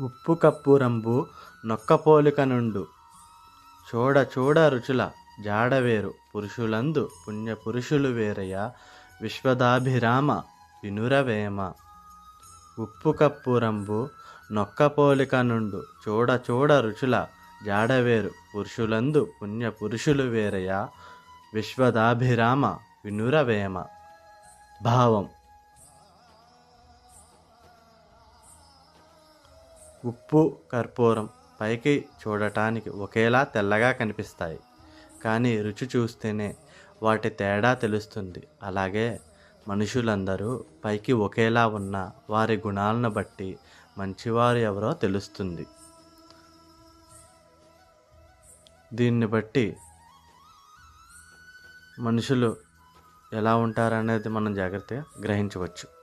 ఉప్పు కప్పురంబు నొక్కపోలిక నుండు చూడ చూడ రుచుల జాడవేరు. పురుషులందు పుణ్య పురుషులు వేరయ. విశ్వదాభిరామ వినురవేమ. ఉప్పు కప్పురంబు నొక్కపోలిక నుండు చూడ చూడ రుచుల జాడవేరు. పురుషులందు పుణ్య పురుషులు వేరయ. విశ్వదాభిరామ వినురవేమ. భావం ఉప్పు కర్పూరం పైకి చూడటానికి ఒకేలా తెల్లగా కనిపిస్తాయి. కానీ రుచి చూస్తేనే వాటి తేడా తెలుస్తుంది. అలాగే మనుషులందరూ పైకి ఒకేలా ఉన్న వారి గుణాలను బట్టి మంచివారు ఎవరో తెలుస్తుంది. దీన్ని బట్టి మనుషులు ఎలా ఉంటారనేది మనం జాగ్రత్తగా గ్రహించవచ్చు.